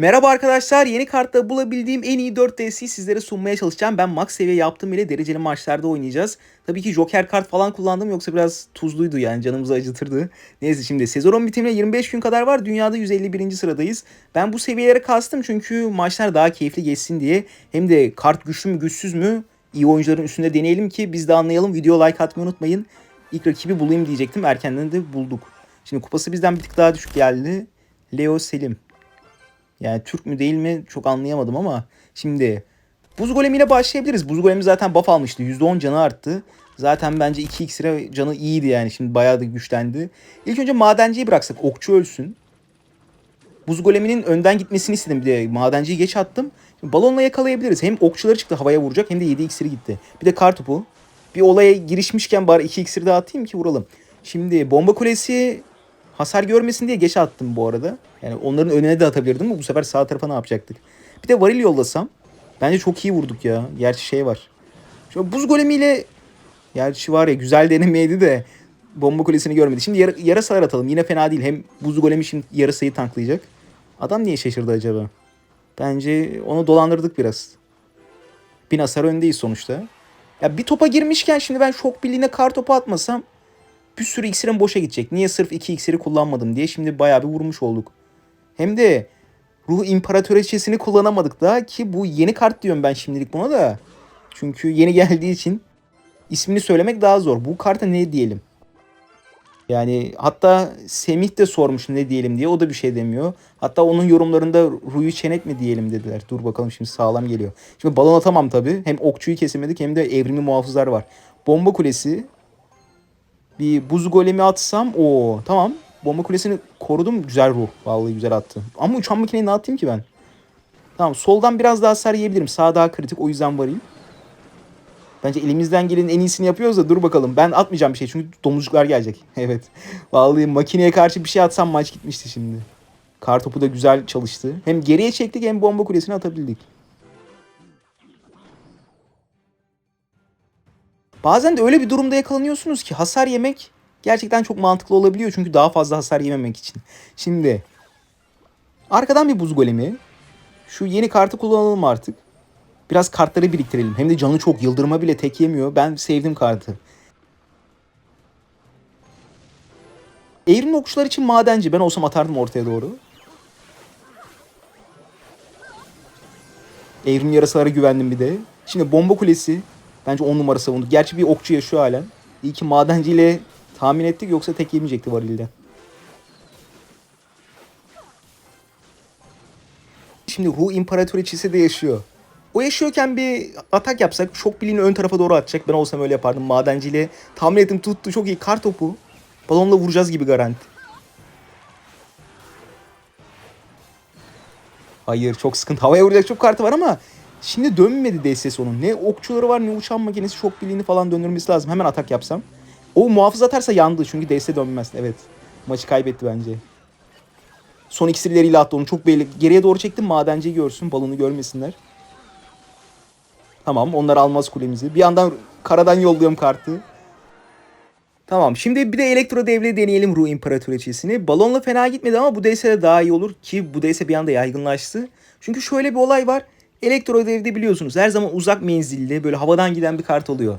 Merhaba arkadaşlar. Yeni kartta bulabildiğim en iyi 4 DS'yi sizlere sunmaya çalışacağım. Ben max seviye yaptım bile dereceli maçlarda oynayacağız. Tabii ki Joker kart falan kullandım yoksa biraz tuzluydu yani canımızı acıtırdı. Neyse şimdi sezonun bitimine 25 gün kadar var. Dünyada 151. sıradayız. Ben bu seviyelere kastım çünkü maçlar daha keyifli geçsin diye. Hem de kart güçlü mü güçsüz mü iyi oyuncuların üstünde deneyelim ki biz de anlayalım. Video like atmayı unutmayın. İlk rakibi bulayım diyecektim. Erkenden de bulduk. Şimdi kupası bizden bir tık daha düşük geldi. Leo Selim. Yani Türk mü değil mi çok anlayamadım ama şimdi buz golemiyle başlayabiliriz. Buz golemi zaten buff almıştı. %10 canı arttı. Zaten bence 2 iksire canı iyiydi yani. Şimdi bayağı da güçlendi. İlk önce madenciyi bıraksak okçu ölsün. Buz goleminin önden gitmesini istedim bir de madenciyi geç attım. Şimdi balonla yakalayabiliriz. Hem okçuları çıktı havaya vuracak hem de 7 iksiri gitti. Bir de kar topu. Bir olaya girişmişken bari 2 iksiri daha atayım ki vuralım. Şimdi bomba kulesi hasar görmesin diye geç attım bu arada. Yani onların önüne de atabilirdim ama bu sefer sağ tarafa ne yapacaktık? Bir de varil yollasam. Bence çok iyi vurduk ya. Gerçi şey var. Şöyle buz golemiyle gerçi var ya güzel denemeydi de bomba kulesini görmedi. Şimdi yara, yarasalar atalım. Yine fena değil. Hem buz golemi şimdi yarasayı tanklayacak. Adam niye şaşırdı acaba? Bence onu dolandırdık biraz. Bin hasar öndeyiz sonuçta. Ya bir topa girmişken şimdi ben şok birliğine kar topu atmasam bir sürü iksirim boşa gidecek. Niye sırf iki iksiri kullanmadım diye şimdi bayağı bir vurmuş olduk. Hem de ruh imparatoriçesini kullanamadık da ki bu yeni kart diyorum ben şimdilik buna da. Çünkü yeni geldiği için ismini söylemek daha zor. Bu karta ne diyelim? Yani hatta Semih de sormuş ne diyelim diye o da bir şey demiyor. Hatta onun yorumlarında Ruyu Çenek mi diyelim dediler. Dur bakalım şimdi sağlam geliyor. Şimdi balon atamam tabii. Hem okçuyu kesemedik hem de evrimi muhafızlar var. Bomba kulesi. Bir buz golemi atsam o tamam. Bomba kulesini korudum. Güzel ruh. Vallahi güzel attı. Ama uçan makineyi ne atayım ki ben? Tamam soldan biraz daha hasar yiyebilirim. Sağ daha kritik o yüzden varayım. Bence elimizden gelenin en iyisini yapıyoruz da dur bakalım. Ben atmayacağım bir şey çünkü domuzcuklar gelecek. evet. Vallahi makineye karşı bir şey atsam maç gitmişti şimdi. Kar topu da güzel çalıştı. Hem geriye çektik hem bomba kulesini atabildik. Bazen de öyle bir durumda yakalanıyorsunuz ki hasar yemek gerçekten çok mantıklı olabiliyor. Çünkü daha fazla hasar yememek için. Şimdi arkadan bir buz golemi. Şu yeni kartı kullanalım artık. Biraz kartları biriktirelim. Hem de canı çok yıldırma bile tek yemiyor. Ben sevdim kartı. Evrimli okçular için madenci. Ben olsam atardım ortaya doğru. Evrim yarasalara güvendim bir de. Şimdi bomba kulesi. Bence 10 numara savundu. Gerçi bir okçu yaşıyor halen. İyi ki madenciyle tahmin ettik yoksa tek yemeyecekti varilde. Şimdi Hu İmparatoriçesi de yaşıyor. O yaşıyorken bir atak yapsak şok biliğini ön tarafa doğru atacak. Ben olsam öyle yapardım. Madenciyle tahmin ettim tuttu. Çok iyi. Kar topu. Balonla vuracağız gibi garanti. Hayır çok sıkıntı. Havaya vuracak çok kartı var ama şimdi dönmedi DSS onun. Ne okçuları var ne uçan makinesi şok biliğini falan döndürmesi lazım. Hemen atak yapsam. O muhafız atarsa yandı çünkü DS dönmez. Evet. Maçı kaybetti bence. Son iksirleriyle attı onu çok belli. Geriye doğru çektim madenciyi görsün balonu görmesinler. Tamam onlar almaz kulemizi. Bir yandan karadan yolluyorum kartı. Tamam şimdi bir de elektro devre deneyelim Ruh İmparatoriçesini. Balonla fena gitmedi ama bu DS'de daha iyi olur ki bu DS bir anda yaygınlaştı. Çünkü şöyle bir olay var. Elektro devre biliyorsunuz her zaman uzak menzilli böyle havadan giden bir kart oluyor.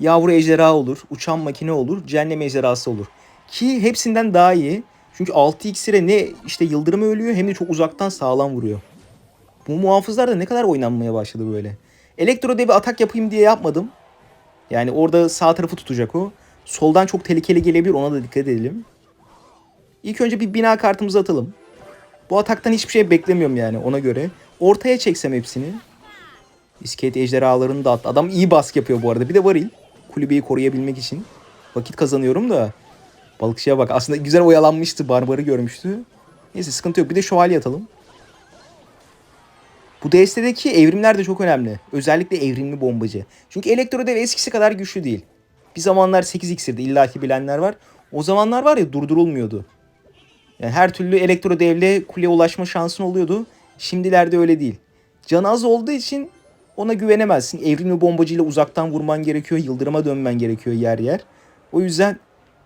Yavru ejderha olur, uçan makine olur, cehennem ejderhası olur. Ki hepsinden daha iyi. Çünkü 6 iksire ne işte yıldırımı ölüyor hem de çok uzaktan sağlam vuruyor. Bu muhafızlar da ne kadar oynanmaya başladı böyle. Elektro devi atak yapayım diye yapmadım. Yani orada sağ tarafı tutacak o. Soldan çok tehlikeli gelebilir ona da dikkat edelim. İlk önce bir bina kartımızı atalım. Bu ataktan hiçbir şey beklemiyorum yani ona göre. Ortaya çeksem hepsini. İskelet ejderhalarını da at. Adam iyi baskı yapıyor bu arada. Bir de varil. Kulübeyi koruyabilmek için. Vakit kazanıyorum da. Balıkçıya bak. Aslında güzel oyalanmıştı. Barbarı görmüştü. Neyse sıkıntı yok. Bir de şövalye atalım. Bu DS'deki evrimler de çok önemli. Özellikle evrimli bombacı. Çünkü elektro dev eskisi kadar güçlü değil. Bir zamanlar 8 iksirdi. İlla ki bilenler var. O zamanlar var ya durdurulmuyordu. Yani her türlü elektro devle kuleye ulaşma şansın oluyordu. Şimdilerde öyle değil. Can az olduğu için ona güvenemezsin. Evrimli bombacıyla uzaktan vurman gerekiyor. Yıldırıma dönmen gerekiyor yer yer. O yüzden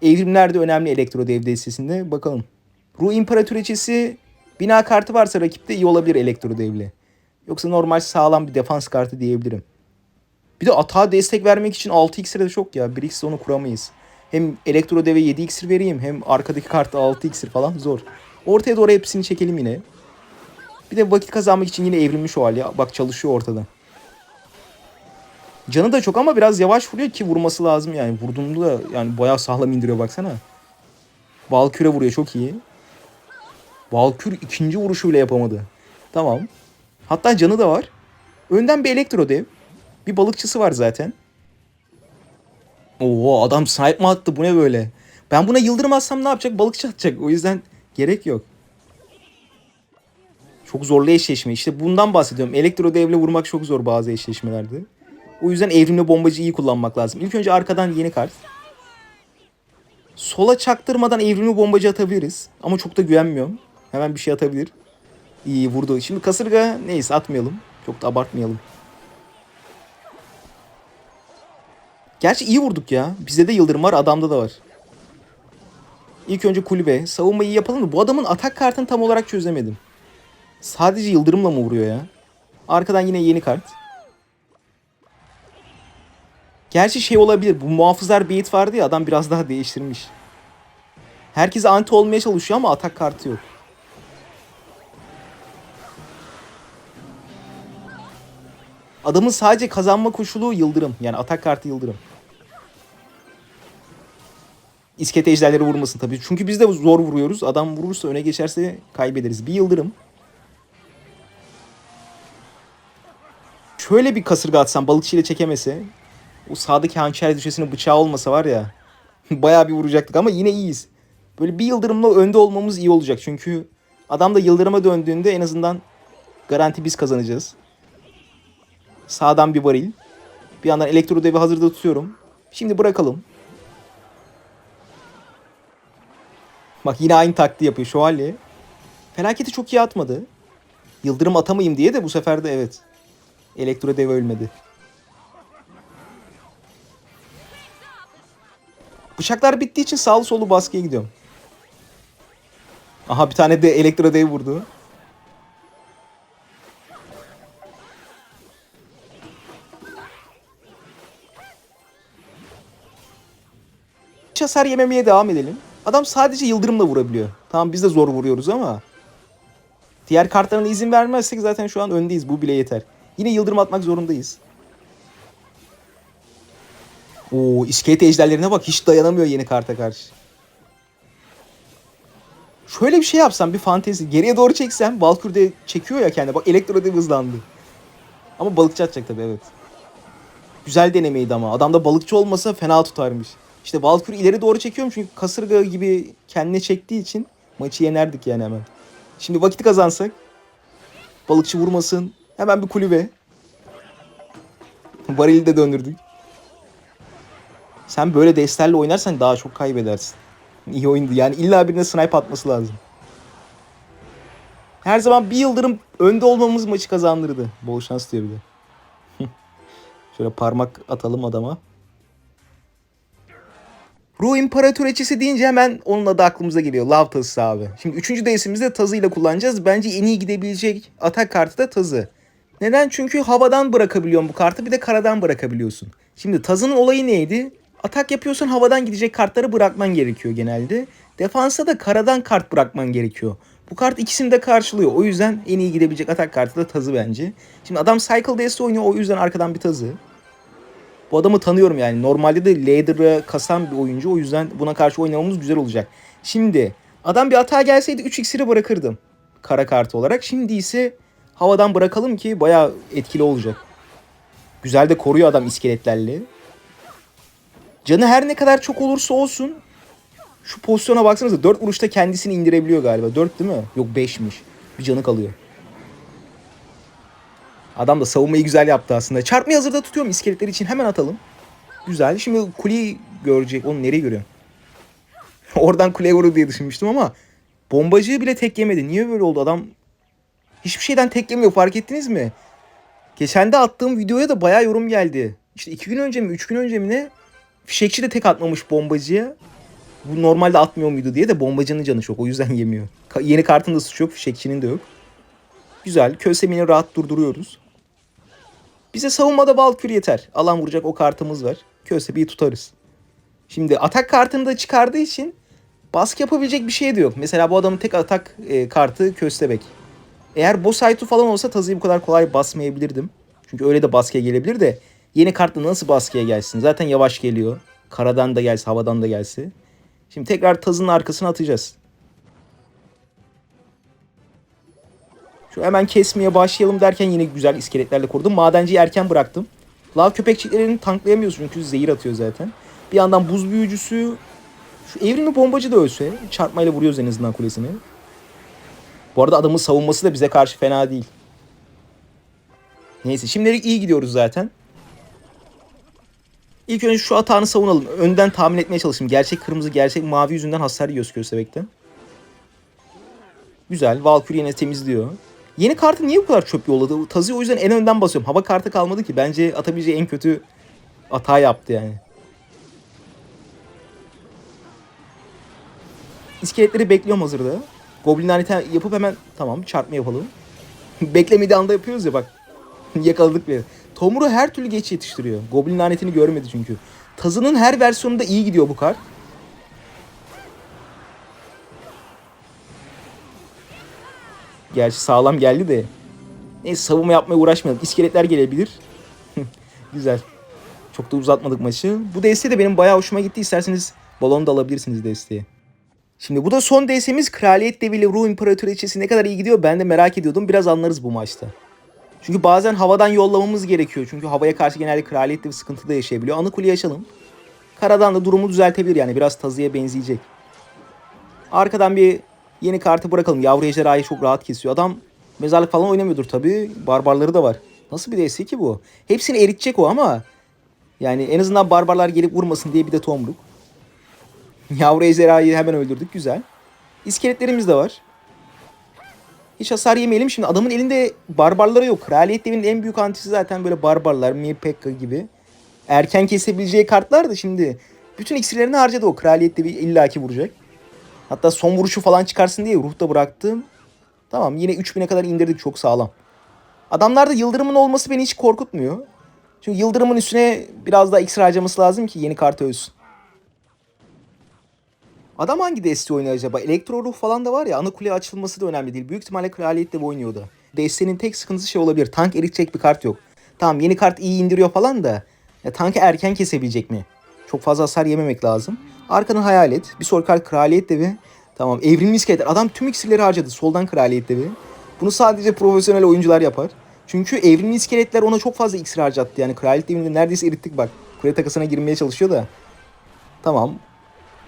evrimler de önemli elektro dev destesinde. Bakalım. Ruh İmparatoriçesi Bina kartı varsa rakipte iyi olabilir elektro devli. Yoksa normal sağlam bir defans kartı diyebilirim. Bir de atağa destek vermek için 6 iksir de çok ya. 1 iksir onu kuramayız. Hem elektro deve 7 iksir vereyim hem arkadaki kartı 6 iksir falan zor. Ortaya doğru hepsini çekelim yine. Bir de vakit kazanmak için yine evrilmiş o hal. Bak çalışıyor ortada. Canı da çok ama biraz yavaş vuruyor ki vurması lazım yani. Vurduğunda da yani bayağı sağlam indiriyor baksana. Valkür'e vuruyor çok iyi. Valkür ikinci vuruşu bile yapamadı. Tamam. Hatta canı da var. Önden bir elektro dev. Bir balıkçısı var zaten. Oo adam snipe mi attı bu ne böyle? Ben buna yıldırım atsam ne yapacak? Balıkçı atacak. O yüzden gerek yok. Çok zorlu eşleşme. İşte bundan bahsediyorum. Elektro devle vurmak çok zor bazı eşleşmelerde. O yüzden evrimli bombacı iyi kullanmak lazım. İlk önce arkadan yeni kart. Sola çaktırmadan evrimli bombacı atabiliriz. Ama çok da güvenmiyorum. Hemen bir şey atabilir. İyi vurdu. Şimdi kasırga neyse atmayalım. Çok da abartmayalım. Gerçi iyi vurduk ya. Bizde de yıldırım var adamda da var. İlk önce kulübe. Savunmayı yapalım da bu adamın atak kartını tam olarak çözemedim. Sadece yıldırımla mı vuruyor ya? Arkadan yine yeni kart. Gerçi şey olabilir. Bu muhafızlar beyit vardı ya adam biraz daha değiştirmiş. Herkese anti olmaya çalışıyor ama atak kartı yok. Adamın sadece kazanma koşulu yıldırım. Yani atak kartı yıldırım. İskelet ejderleri vurmasın tabii. Çünkü biz de zor vuruyoruz. Adam vurursa öne geçerse kaybederiz. Bir yıldırım. Şöyle bir kasırga atsam balıkçıyla çekemese. O sağdaki hançer düşesinin bıçağı olmasa var ya. bayağı bir vuracaktık ama yine iyiyiz. Böyle bir yıldırımla önde olmamız iyi olacak. Çünkü adam da yıldırıma döndüğünde en azından garanti biz kazanacağız. Sağdan bir varil. Bir yandan elektro devi hazırda tutuyorum. Şimdi bırakalım. Bak yine aynı taktiği yapıyor şövalye. Felaketi çok iyi atmadı. Yıldırım atamayayım diye de bu sefer de evet. Elektro dev ölmedi. Bıçaklar bittiği için sağlı solu baskıya gidiyorum. Aha bir tane de elektro dev vurdu. Hiç hasar yememeye devam edelim. Adam sadece yıldırımla vurabiliyor. Tamam biz de zor vuruyoruz ama. Diğer kartlarına izin vermezsek zaten şu an öndeyiz. Bu bile yeter. Yine yıldırım atmak zorundayız. Oo iskelet ejderlerine bak hiç dayanamıyor yeni karta karşı. Şöyle bir şey yapsam bir fantezi. Geriye doğru çeksem Valkür de çekiyor ya kendi. Bak elektro hızlandı. Ama balıkçı atacak tabii evet. Güzel denemeydi ama. Adamda balıkçı olmasa fena tutarmış. İşte Valkür ileri doğru çekiyorum çünkü kasırga gibi kendine çektiği için maçı yenerdik yani hemen. Şimdi vakit kazansak. Balıkçı vurmasın. Hemen bir kulübe. Varili de döndürdük. Sen böyle destlerle oynarsan daha çok kaybedersin. İyi oyundu. Yani illa birine snipe atması lazım. Her zaman bir yıldırım önde olmamız maçı kazandırdı. Bol şans diyor bir de. Şöyle parmak atalım adama. Ruh İmparatoriçesi deyince hemen onun adı aklımıza geliyor. Lav tazısı abi. Şimdi üçüncü desimizde tazıyla kullanacağız. Bence en iyi gidebilecek atak kartı da tazı. Neden? Çünkü havadan bırakabiliyorsun bu kartı bir de karadan bırakabiliyorsun. Şimdi tazının olayı neydi? Atak yapıyorsan havadan gidecek kartları bırakman gerekiyor genelde. Defansa da karadan kart bırakman gerekiyor. Bu kart ikisini de karşılıyor. O yüzden en iyi gidebilecek atak kartı da tazı bence. Şimdi adam Cycle DS oynuyor o yüzden arkadan bir tazı. Bu adamı tanıyorum yani. Normalde de Lader'ı kasan bir oyuncu. O yüzden buna karşı oynamamız güzel olacak. Şimdi adam bir hata gelseydi 3 iksiri bırakırdım. Kara kartı olarak. Şimdi ise havadan bırakalım ki bayağı etkili olacak. Güzel de koruyor adam iskeletlerle. Canı her ne kadar çok olursa olsun şu pozisyona baksanıza 4 vuruşta kendisini indirebiliyor galiba. 4 değil mi? Yok 5'miş. Bir canı kalıyor. Adam da savunmayı güzel yaptı aslında. Çarpmayı hazırda tutuyorum iskeletler için. Hemen atalım. Güzel. Şimdi kuleyi görecek. Onu nereye görüyor? Oradan kuleye vurur diye düşünmüştüm ama bombacıyı bile tek yemedi. Niye böyle oldu? Adam hiçbir şeyden tek yemiyor. Fark ettiniz mi? Geçen de attığım videoya da bayağı yorum geldi. İşte iki gün önce mi, üç gün önce mi ne? Fişekçi de tek atmamış bombacıya. Bu normalde atmıyor muydu diye de bombacının canı çok. O yüzden yemiyor. Ka- yeni kartın da suçu yok. Fişekçinin de yok. Güzel. Kösemini rahat durduruyoruz. Bize savunmada Valkür yeter. Alan vuracak o kartımız var. Kösebe'yi tutarız. Şimdi atak kartını da çıkardığı için baskı yapabilecek bir şey de yok. Mesela bu adamın tek atak e, kartı Köstebek. Eğer Bosaitu falan olsa Tazı'yı bu kadar kolay basmayabilirdim. Çünkü öyle de baskıya gelebilir de yeni kartla nasıl baskıya gelsin? Zaten yavaş geliyor. Karadan da gelse, havadan da gelse. Şimdi tekrar Tazı'nın arkasına atacağız. Şu hemen kesmeye başlayalım derken yine güzel iskeletlerle korudum. Madenciyi erken bıraktım. Lav köpekçiklerini tanklayamıyorsun çünkü zehir atıyor zaten. Bir yandan buz büyücüsü şu evrimli bombacı da ölse çarpmayla vuruyoruz en azından kulesini. Bu arada adamın savunması da bize karşı fena değil. Neyse şimdilik iyi gidiyoruz zaten. İlk önce şu atağını savunalım. Önden tahmin etmeye çalışayım. Gerçek kırmızı, gerçek mavi yüzünden hasar yiyoruz köstebekten. Güzel. Valkyrie yine temizliyor. Yeni kartı niye bu kadar çöp yolladı? Tazı o yüzden en önden basıyorum. Hava kartı kalmadı ki. Bence atabileceği en kötü hata yaptı yani. İskeletleri bekliyorum hazırda. Goblin laneti yapıp hemen tamam çarpma yapalım. Beklemediği anda yapıyoruz ya bak. Yakaladık bir. Tomuru her türlü geç yetiştiriyor. Goblin lanetini görmedi çünkü. Tazının her versiyonunda iyi gidiyor bu kart. Gerçi sağlam geldi de. Neyse savunma yapmaya uğraşmayalım. İskeletler gelebilir. Güzel. Çok da uzatmadık maçı. Bu deste de benim bayağı hoşuma gitti. İsterseniz balon da alabilirsiniz desteği. Şimdi bu da son DS'miz Kraliyet Devi ile Ruh İmparatoriçesi ne kadar iyi gidiyor ben de merak ediyordum. Biraz anlarız bu maçta. Çünkü bazen havadan yollamamız gerekiyor. Çünkü havaya karşı genelde Kraliyet Devi sıkıntı da yaşayabiliyor. Anı kuleyi açalım. Karadan da durumu düzeltebilir yani. Biraz tazıya benzeyecek. Arkadan bir yeni kartı bırakalım. Yavru ejderhayı çok rahat kesiyor. Adam mezarlık falan oynamıyordur tabii. Barbarları da var. Nasıl bir DS ki bu? Hepsini eritecek o ama yani en azından barbarlar gelip vurmasın diye bir de tomruk. Yavru ejderhayı hemen öldürdük. Güzel. İskeletlerimiz de var. Hiç hasar yemeyelim. Şimdi adamın elinde barbarları yok. Kraliyet devinin en büyük antisi zaten böyle barbarlar. Mir Pekka gibi. Erken kesebileceği kartlar da şimdi bütün iksirlerini harcadı o. Kraliyet devi illaki vuracak. Hatta son vuruşu falan çıkarsın diye ruhta bıraktım. Tamam yine 3000'e kadar indirdik çok sağlam. Adamlarda yıldırımın olması beni hiç korkutmuyor. Çünkü yıldırımın üstüne biraz daha iksir harcaması lazım ki yeni kartı ölsün. Adam hangi deste oynuyor acaba? Elektro ruh falan da var ya ana kule açılması da önemli değil. Büyük ihtimalle kraliyet de oynuyordu. Destenin tek sıkıntısı şey olabilir. Tank eritecek bir kart yok. Tamam yeni kart iyi indiriyor falan da. Ya, tankı erken kesebilecek mi? Çok fazla hasar yememek lazım. Arkanı hayal et. Bir sonraki kart kraliyet devi. Tamam evrimli iskeletler. Adam tüm iksirleri harcadı. Soldan kraliyet devi. Bunu sadece profesyonel oyuncular yapar. Çünkü evrimli iskeletler ona çok fazla iksir harcattı. Yani kraliyet devini neredeyse erittik bak. Kule takasına girmeye çalışıyor da. Tamam.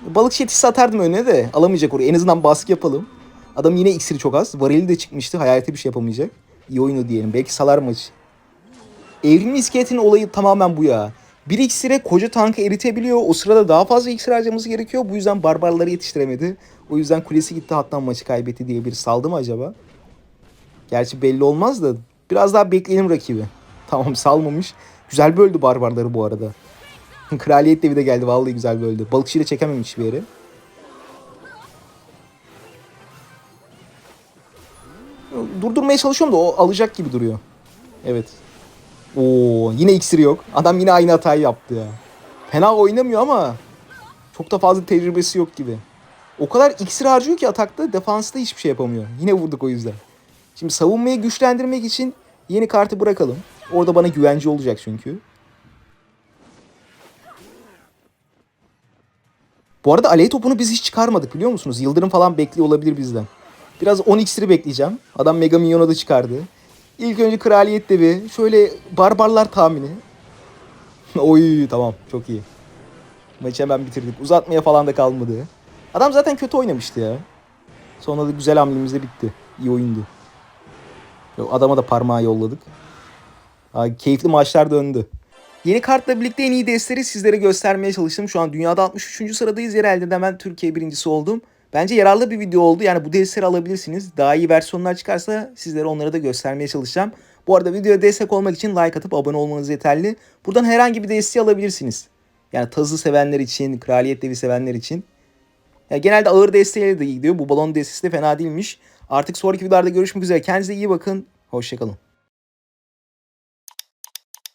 Balık yetişse atardım önüne de alamayacak orayı. En azından baskı yapalım. Adam yine iksiri çok az. Varili de çıkmıştı. Hayalete bir şey yapamayacak. İyi oyunu diyelim. Belki salar maçı. Evrimli iskeletin olayı tamamen bu ya. Bir iksire koca tankı eritebiliyor. O sırada daha fazla iksir harcaması gerekiyor. Bu yüzden barbarları yetiştiremedi. O yüzden kulesi gitti hatta maçı kaybetti diye bir saldı mı acaba? Gerçi belli olmaz da biraz daha bekleyelim rakibi. Tamam salmamış. Güzel böldü barbarları bu arada. Kraliyet devi de geldi. Vallahi güzel böldü. Balıkçıyla çekememiş bir yere. Durdurmaya çalışıyorum da o alacak gibi duruyor. Evet. Oo yine iksiri yok. Adam yine aynı hatayı yaptı ya. Fena oynamıyor ama çok da fazla tecrübesi yok gibi. O kadar iksir harcıyor ki atakta defansta hiçbir şey yapamıyor. Yine vurduk o yüzden. Şimdi savunmayı güçlendirmek için yeni kartı bırakalım. Orada bana güvence olacak çünkü. Bu arada aley topunu biz hiç çıkarmadık biliyor musunuz? Yıldırım falan bekliyor olabilir bizden. Biraz 10 iksiri bekleyeceğim. Adam Mega Minyon'a da çıkardı. İlk önce Kraliyet Devi. Şöyle barbarlar tahmini. Oy tamam çok iyi. Maçı hemen bitirdik. Uzatmaya falan da kalmadı. Adam zaten kötü oynamıştı ya. Sonra da güzel hamlemizde bitti. İyi oyundu. Adama da parmağı yolladık. Ha, keyifli maçlar döndü. Yeni kartla birlikte en iyi destleri sizlere göstermeye çalıştım. Şu an dünyada 63. sıradayız. Yerelde de hemen Türkiye birincisi oldum. Bence yararlı bir video oldu. Yani bu desteleri alabilirsiniz. Daha iyi versiyonlar çıkarsa sizlere onları da göstermeye çalışacağım. Bu arada videoya destek olmak için like atıp abone olmanız yeterli. Buradan herhangi bir desteği alabilirsiniz. Yani tazı sevenler için, kraliyet devi sevenler için. Ya genelde ağır desteğiyle de gidiyor. Bu balon destesi de fena değilmiş. Artık sonraki videolarda görüşmek üzere. Kendinize iyi bakın. Hoşçakalın.